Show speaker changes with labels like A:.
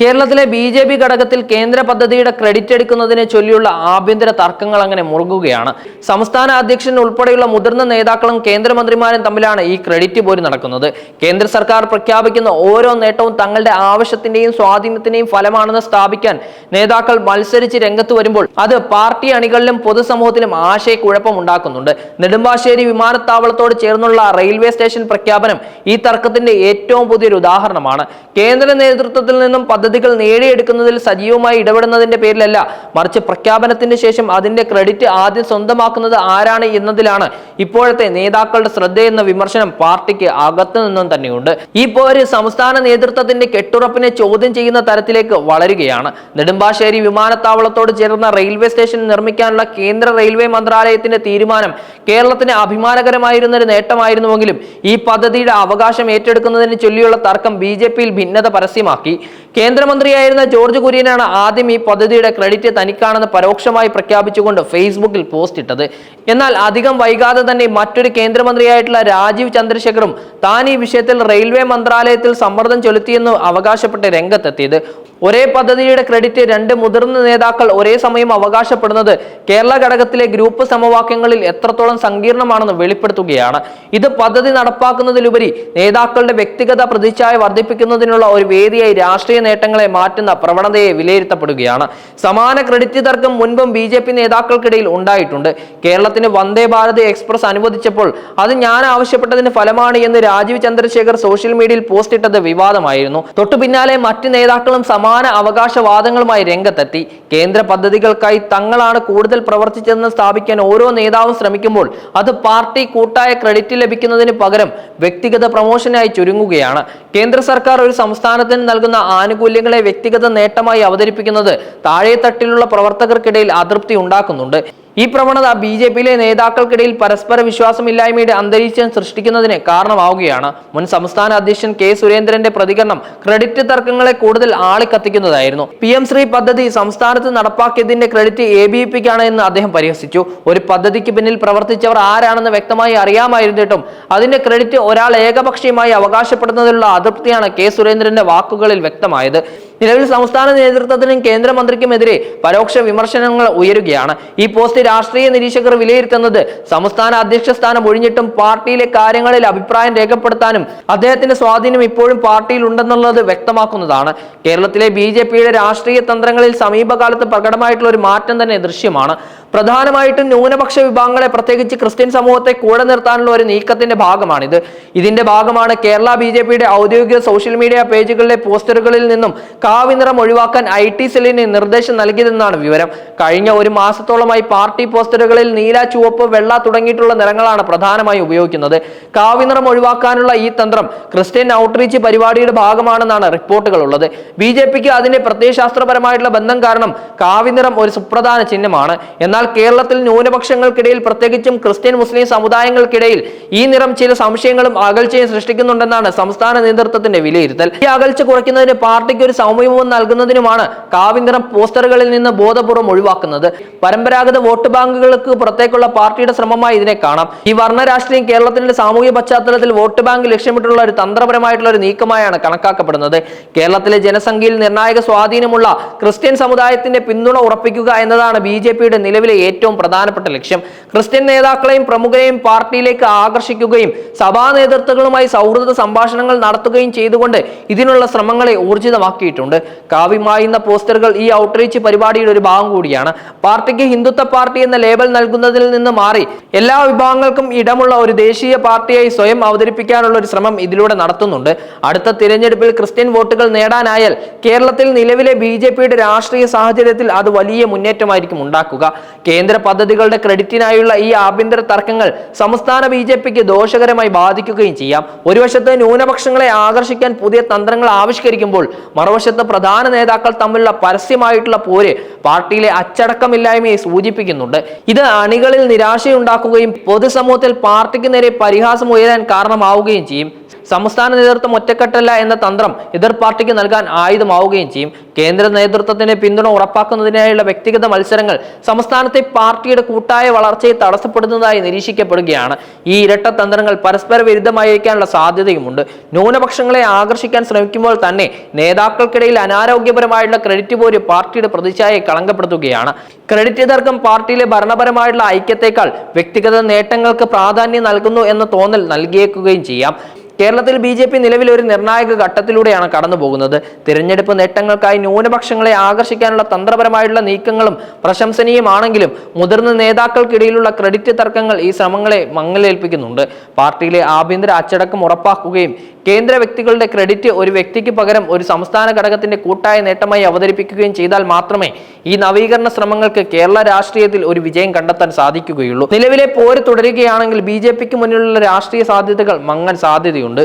A: കേരളത്തിലെ B J P ഘടകത്തിൽ കേന്ദ്ര പദ്ധതിയുടെ ക്രെഡിറ്റ് എടുക്കുന്നതിനെ ചൊല്ലിയുള്ള ആഭ്യന്തര തർക്കങ്ങൾ അങ്ങനെ മുറുകുകയാണ്. സംസ്ഥാന അധ്യക്ഷൻ ഉൾപ്പെടെയുള്ള മുതിർന്ന നേതാക്കളും കേന്ദ്രമന്ത്രിമാരും തമ്മിലാണ് ഈ ക്രെഡിറ്റ് പോരി നടക്കുന്നത്. കേന്ദ്ര സർക്കാർ പ്രഖ്യാപിക്കുന്ന ഓരോ നേട്ടവും തങ്ങളുടെ ആവശ്യത്തിന്റെയും സ്വാധീനത്തിന്റെയും ഫലമാണെന്ന് സ്ഥാപിക്കാൻ നേതാക്കൾ മത്സരിച്ച് രംഗത്ത് വരുമ്പോൾ അത് പാർട്ടി അണികളിലും പൊതുസമൂഹത്തിലും ആശയക്കുഴപ്പം ഉണ്ടാക്കുന്നുണ്ട് നെടുമ്പാശ്ശേരി വിമാനത്താവളത്തോട് ചേർന്നുള്ള റെയിൽവേ സ്റ്റേഷൻ പ്രഖ്യാപനം ഈ തർക്കത്തിന്റെ ഏറ്റവും പുതിയൊരു ഉദാഹരണമാണ്. കേന്ദ്ര നേതൃത്വത്തിൽ നിന്നും പദ്ധതികൾ നേടിയെടുക്കുന്നതിൽ സജീവമായി ഇടപെടുന്നതിന്റെ പേരിലല്ല. മറിച്ച് പ്രഖ്യാപനത്തിന് ശേഷം അതിന്റെ ക്രെഡിറ്റ് ആദ്യം സ്വന്തമാക്കുന്നത് ആരാണ് എന്നതിലാണ് ഇപ്പോഴത്തെ നേതാക്കളുടെ ശ്രദ്ധയെന്ന വിമർശനം പാർട്ടിക്ക് അകത്തു നിന്നും തന്നെയുണ്ട്. ഈ പോര് സംസ്ഥാന നേതൃത്വത്തിന്റെ കെട്ടുറപ്പിനെ ചോദ്യം ചെയ്യുന്ന തരത്തിലേക്ക് വളരുകയാണ്. നെടുമ്പാശ്ശേരി വിമാനത്താവളത്തോട് ചേർന്ന റെയിൽവേ സ്റ്റേഷൻ നിർമ്മിക്കാനുള്ള കേന്ദ്ര റെയിൽവേ മന്ത്രാലയത്തിന്റെ തീരുമാനം കേരളത്തിന് അഭിമാനകരമായിരുന്ന ഒരു നേട്ടമായിരുന്നുവെങ്കിലും ഈ പദ്ധതിയുടെ അവകാശം ഏറ്റെടുക്കുന്നതിന് ചൊല്ലിയുള്ള തർക്കം ബി ഭിന്നത പരസ്യമാക്കി. കേന്ദ്രമന്ത്രിയായിരുന്ന ജോർജ് കുര്യനാണ് ആദ്യം ഈ പദ്ധതിയുടെ ക്രെഡിറ്റ് തനിക്കാണെന്ന് പരോക്ഷമായി പ്രഖ്യാപിച്ചുകൊണ്ട് ഫേസ്ബുക്കിൽ പോസ്റ്റ് ഇട്ടത്. എന്നാൽ അധികം വൈകാതെ തന്നെ മറ്റൊരു കേന്ദ്രമന്ത്രിയായിട്ടുള്ള രാജീവ് ചന്ദ്രശേഖറും താൻ ഈ വിഷയത്തിൽ റെയിൽവേ മന്ത്രാലയത്തിൽ സമ്മർദ്ദം ചെലുത്തിയെന്ന് അവകാശപ്പെട്ട് രംഗത്തെത്തിയത്. ഒരേ പദ്ധതിയുടെ ക്രെഡിറ്റ് രണ്ട് മുതിർന്ന നേതാക്കൾ ഒരേ സമയം അവകാശപ്പെടുന്നത് കേരള ഘടകത്തിലെ ഗ്രൂപ്പ് സമവാക്യങ്ങളിൽ എത്രത്തോളം സങ്കീർണമാണെന്ന് വെളിപ്പെടുത്തുകയാണ്. ഇത് പദ്ധതി നടപ്പാക്കുന്നതിലുപരി നേതാക്കളുടെ വ്യക്തിഗത പ്രതിച്ഛായ വർദ്ധിപ്പിക്കുന്നതിനുള്ള ഒരു വേദിയായി രാഷ്ട്രീയ നേട്ടങ്ങളെ മാറ്റുന്ന പ്രവണതയെ വിലയിരുത്തപ്പെടുകയാണ്. സമാന ക്രെഡിറ്റ് തർക്കം മുൻപും ബി നേതാക്കൾക്കിടയിൽ ഉണ്ടായിട്ടുണ്ട്. കേരളത്തിന് വന്ദേ ഭാരത് എക്സ്പ്രസ് അനുവദിച്ചപ്പോൾ അത് ഞാൻ ആവശ്യപ്പെട്ടതിന് ഫലമാണ് എന്ന് രാജീവ് ചന്ദ്രശേഖർ സോഷ്യൽ മീഡിയയിൽ പോസ്റ്റ് ഇട്ടത് വിവാദമായിരുന്നു. തൊട്ടു പിന്നാലെ മറ്റ് നേതാക്കളും സമാന അവകാശവാദങ്ങളുമായി രംഗത്തെത്തി. കേന്ദ്ര പദ്ധതികൾക്കായി തങ്ങളാണ് കൂടുതൽ പ്രവർത്തിച്ചതെന്ന് സ്ഥാപിക്കാൻ ഓരോ നേതാവും ശ്രമിക്കുമ്പോൾ അത് പാർട്ടി കൂട്ടായ ക്രെഡിറ്റ് ലഭിക്കുന്നതിന് പകരം വ്യക്തിഗത പ്രമോഷനായി ചുരുങ്ങുകയാണ്. കേന്ദ്ര സർക്കാർ ഒരു സംസ്ഥാനത്തിന് നൽകുന്ന ആനുകൂല്യങ്ങളെ വ്യക്തിഗത നേട്ടമായി അവതരിപ്പിക്കുന്നത് താഴെത്തട്ടിലുള്ള പ്രവർത്തകർക്കിടയിൽ അതൃപ്തി ഉണ്ടാക്കുന്നുണ്ട്. ഈ പ്രവണത ബി ജെ പിയിലെ നേതാക്കൾക്കിടയിൽ പരസ്പര വിശ്വാസമില്ലായ്മയുടെ അന്തരീക്ഷം സൃഷ്ടിക്കുന്നതിന് കാരണമാവുകയാണ്. മുൻ സംസ്ഥാന അധ്യക്ഷൻ കെ സുരേന്ദ്രന്റെ പ്രതികരണം ക്രെഡിറ്റ് തർക്കങ്ങളെ കൂടുതൽ ആളിക്കത്തിക്കുന്നതായിരുന്നു. പി എം ശ്രീ പദ്ധതി സംസ്ഥാനത്ത് നടപ്പാക്കിയതിന്റെ ക്രെഡിറ്റ് എ ബി പിക്കാണ് എന്ന് അദ്ദേഹം പരിഹസിച്ചു. ഒരു പദ്ധതിക്ക് പിന്നിൽ പ്രവർത്തിച്ചവർ ആരാണെന്ന് വ്യക്തമായി അറിയാമായിരുന്നിട്ടും അതിന്റെ ക്രെഡിറ്റ് ഒരാൾ ഏകപക്ഷീയമായി അവകാശപ്പെടുന്നതിലുള്ള അതൃപ്തിയാണ് കെ സുരേന്ദ്രന്റെ വാക്കുകളിൽ വ്യക്തമായത്. നിലവിൽ സംസ്ഥാന നേതൃത്വത്തിനും കേന്ദ്രമന്ത്രിക്കുമെതിരെ പരോക്ഷ വിമർശനങ്ങൾ ഉയരുകയാണ്. ഈ പോസ്റ്റ് രാഷ്ട്രീയ നിരീക്ഷകർ വിലയിരുത്തുന്നത് സംസ്ഥാന അധ്യക്ഷ സ്ഥാനം ഒഴിഞ്ഞിട്ടും പാർട്ടിയിലെ കാര്യങ്ങളിൽ അഭിപ്രായം രേഖപ്പെടുത്താനും അദ്ദേഹത്തിന്റെ സ്വാധീനം ഇപ്പോഴും പാർട്ടിയിൽ ഉണ്ടെന്നുള്ളത് വ്യക്തമാക്കുന്നതാണ്. കേരളത്തിലെ ബി ജെ പിയുടെ രാഷ്ട്രീയ തന്ത്രങ്ങളിൽ സമീപകാലത്ത് പ്രകടമായിട്ടുള്ള ഒരു മാറ്റം തന്നെ ദൃശ്യമാണ്. പ്രധാനമായിട്ടും ന്യൂനപക്ഷ വിഭാഗങ്ങളെ പ്രത്യേകിച്ച് ക്രിസ്ത്യൻ സമൂഹത്തെ കൂടെ നിർത്താനുള്ള ഒരു നീക്കത്തിന്റെ ഭാഗമാണിത്. ഇതിന്റെ ഭാഗമാണ് കേരള ബി ഔദ്യോഗിക സോഷ്യൽ മീഡിയ പേജുകളിലെ പോസ്റ്ററുകളിൽ നിന്നും കാവിനിറം ഒഴിവാക്കാൻ ഐ ടി സെല്ലിന് നിർദ്ദേശം നൽകിയതെന്നാണ് വിവരം. കഴിഞ്ഞ ഒരു മാസത്തോളമായി പാർട്ടി പോസ്റ്ററുകളിൽ നീല ചുവപ്പ് വെള്ള തുടങ്ങിയിട്ടുള്ള നിറങ്ങളാണ് പ്രധാനമായി ഉപയോഗിക്കുന്നത്. കാവി നിറം ഒഴിവാക്കാനുള്ള ഈ തന്ത്രം ക്രിസ്ത്യൻ ഔട്ട്റീച്ച് പരിപാടിയുടെ ഭാഗമാണെന്നാണ് റിപ്പോർട്ടുകൾ ഉള്ളത്. ബി ജെ പിക്ക് അതിന്റെ പ്രത്യയശാസ്ത്രപരമായിട്ടുള്ള ബന്ധം കാരണം കാവി നിറം ഒരു സുപ്രധാന ചിഹ്നമാണ്. എന്നാൽ കേരളത്തിൽ ന്യൂനപക്ഷങ്ങൾക്കിടയിൽ പ്രത്യേകിച്ചും ക്രിസ്ത്യൻ മുസ്ലിം സമുദായങ്ങൾക്കിടയിൽ ഈ നിറം ചില സംശയങ്ങളും അകൽച്ചയും സൃഷ്ടിക്കുന്നുണ്ടെന്നാണ് സംസ്ഥാന നേതൃത്വത്തിന്റെ വിലയിരുത്തൽ. ഈ അകൽച്ച കുറയ്ക്കുന്നതിന് പാർട്ടിക്ക് ഒരു സൗമ്യവും നൽകുന്നതിനുമാണ് കാവിനിറം പോസ്റ്ററുകളിൽ നിന്ന് ബോധപൂർവം ഒഴിവാക്കുന്നത്. പരമ്പരാഗത വോട്ട് ബാങ്കുകൾക്ക് പുറത്തേക്കുള്ള പാർട്ടിയുടെ ശ്രമമായി ഇതിനെ കാണാം. ഈ വർണ രാഷ്ട്രീയം കേരളത്തിന്റെ സാമൂഹ്യ പശ്ചാത്തലത്തിൽ വോട്ട് ബാങ്ക് ലക്ഷ്യമിട്ടുള്ള ഒരു തന്ത്രപരമായിട്ടുള്ള ഒരു നീക്കമായാണ് കണക്കാക്കപ്പെടുന്നത്. കേരളത്തിലെ ജനസംഖ്യയിൽ നിർണായക സ്വാധീനമുള്ള ക്രിസ്ത്യൻ സമുദായത്തിന്റെ പിന്തുണ ഉറപ്പിക്കുക എന്നതാണ് ബി ജെ പിയുടെ നിലവിലെ ഏറ്റവും പ്രധാനപ്പെട്ട ലക്ഷ്യം. ക്രിസ്ത്യൻ നേതാക്കളെയും പ്രമുഖരെയും പാർട്ടിയിലേക്ക് ആകർഷിക്കുകയും സഭാ നേതൃത്വങ്ങളുമായി സൗഹൃദ സംഭാഷണങ്ങൾ നടത്തുകയും ചെയ്തുകൊണ്ട് ഇതിനുള്ള ശ്രമങ്ങളെ ഊർജിതമാക്കിയിട്ടുണ്ട്. കാവ്യമായുന്ന പോസ്റ്ററുകൾ ഈ ഔട്ട്റീച്ച് പരിപാടിയുടെ ഒരു ഭാഗം കൂടിയാണ്. പാർട്ടിക്ക് ഹിന്ദുത്വ പാർട്ടി എന്ന ലേബൽ നൽകുന്നതിൽ നിന്ന് മാറി എല്ലാ വിഭാഗങ്ങൾക്കും ഇടമുള്ള ഒരു ദേശീയ പാർട്ടിയായി സ്വയം അവതരിപ്പിക്കാനുള്ള ഒരു ശ്രമം ഇതിലൂടെ നടത്തുന്നുണ്ട്. അടുത്ത തിരഞ്ഞെടുപ്പിൽ ക്രിസ്ത്യൻ വോട്ടുകൾ നേടാനായാൽ കേരളത്തിൽ നിലവിലെ ബി ജെ പിയുടെ രാഷ്ട്രീയ സാഹചര്യത്തിൽ അത് വലിയ മുന്നേറ്റമായിരിക്കും ഉണ്ടാക്കുക. കേന്ദ്ര പദ്ധതികളുടെ ക്രെഡിറ്റിനായുള്ള ഈ ആഭ്യന്തര തർക്കങ്ങൾ സംസ്ഥാന ബി ജെ പിക്ക് ദോഷകരമായി ബാധിക്കുകയും ചെയ്യാം. ഒരു വശത്ത് ന്യൂനപക്ഷങ്ങളെ ആകർഷിക്കാൻ പുതിയ തന്ത്രങ്ങൾ ആവിഷ്കരിക്കുമ്പോൾ മറുവശത്ത് പ്രധാന നേതാക്കൾ തമ്മിലുള്ള പരസ്യമായിട്ടുള്ള പോര് പാർട്ടിയിലെ അച്ചടക്കമില്ലായ്മയെ സൂചിപ്പിക്കുന്നുണ്ട്. ഇത് അണികളിൽ നിരാശയുണ്ടാക്കുകയും പൊതുസമൂഹത്തിൽ പാർട്ടിക്ക് നേരെ പരിഹാസം ഉയരാൻ കാരണമാവുകയും ചെയ്യും. സംസ്ഥാന നേതൃത്വം ഒറ്റക്കെട്ടല്ല എന്ന തന്ത്രം എതിർ പാർട്ടിക്ക് നൽകാൻ ആയുധമാവുകയും ചെയ്യും. കേന്ദ്ര നേതൃത്വത്തിന്റെ പിന്തുണ ഉറപ്പാക്കുന്നതിനായുള്ള വ്യക്തിഗത മത്സരങ്ങൾ സംസ്ഥാനത്തെ പാർട്ടിയുടെ കൂട്ടായ വളർച്ചയെ തടസ്സപ്പെടുന്നതായി നിരീക്ഷിക്കപ്പെടുകയാണ്. ഈ ഇരട്ട തന്ത്രങ്ങൾ പരസ്പര വിരുദ്ധമായിരിക്കാനുള്ള സാധ്യതയുമുണ്ട്. ന്യൂനപക്ഷങ്ങളെ ആകർഷിക്കാൻ ശ്രമിക്കുമ്പോൾ തന്നെ നേതാക്കൾക്കിടയിൽ അനാരോഗ്യപരമായുള്ള ക്രെഡിറ്റ് പോര് പാർട്ടിയുടെ പ്രതിച്ഛായയെ കളങ്കപ്പെടുത്തുകയാണ്. ക്രെഡിറ്റ് തർക്കം പാർട്ടിയിലെ ഭരണപരമായുള്ള ഐക്യത്തെക്കാൾ വ്യക്തിഗത നേട്ടങ്ങൾക്ക് പ്രാധാന്യം നൽകുന്നു എന്ന തോന്നൽ നൽകിയേക്കുകയും ചെയ്യാം. കേരളത്തിൽ ബി ജെ പി നിലവിൽ ഒരു നിർണായക ഘട്ടത്തിലൂടെയാണ് കടന്നു പോകുന്നത് തിരഞ്ഞെടുപ്പ് നേട്ടങ്ങൾക്കായി ന്യൂനപക്ഷങ്ങളെ ആകർഷിക്കാനുള്ള തന്ത്രപരമായിട്ടുള്ള നീക്കങ്ങളും പ്രശംസനീയമാണെങ്കിലും മുതിർന്ന നേതാക്കൾക്കിടയിലുള്ള ക്രെഡിറ്റ് തർക്കങ്ങൾ ഈ ശ്രമങ്ങളെ മങ്ങലേൽപ്പിക്കുന്നുണ്ട്. പാർട്ടിയിലെ ആഭ്യന്തര അച്ചടക്കം ഉറപ്പാക്കുകയും കേന്ദ്ര വ്യക്തികളുടെ ക്രെഡിറ്റ് ഒരു വ്യക്തിക്ക് പകരം ഒരു സംസ്ഥാന ഘടകത്തിന്റെ കൂട്ടായ നേട്ടമായി അവതരിപ്പിക്കുകയും ചെയ്താൽ മാത്രമേ ഈ നവീകരണ ശ്രമങ്ങൾക്ക് കേരള രാഷ്ട്രീയത്തിൽ ഒരു വിജയം കണ്ടെത്താൻ സാധിക്കുകയുള്ളൂ. നിലവിലെ പോര് തുടരുകയാണെങ്കിൽ ബി ജെ പിക്ക് മുന്നിലുള്ള രാഷ്ട്രീയ സാധ്യതകൾ മങ്ങാൻ സാധ്യതയുണ്ട്.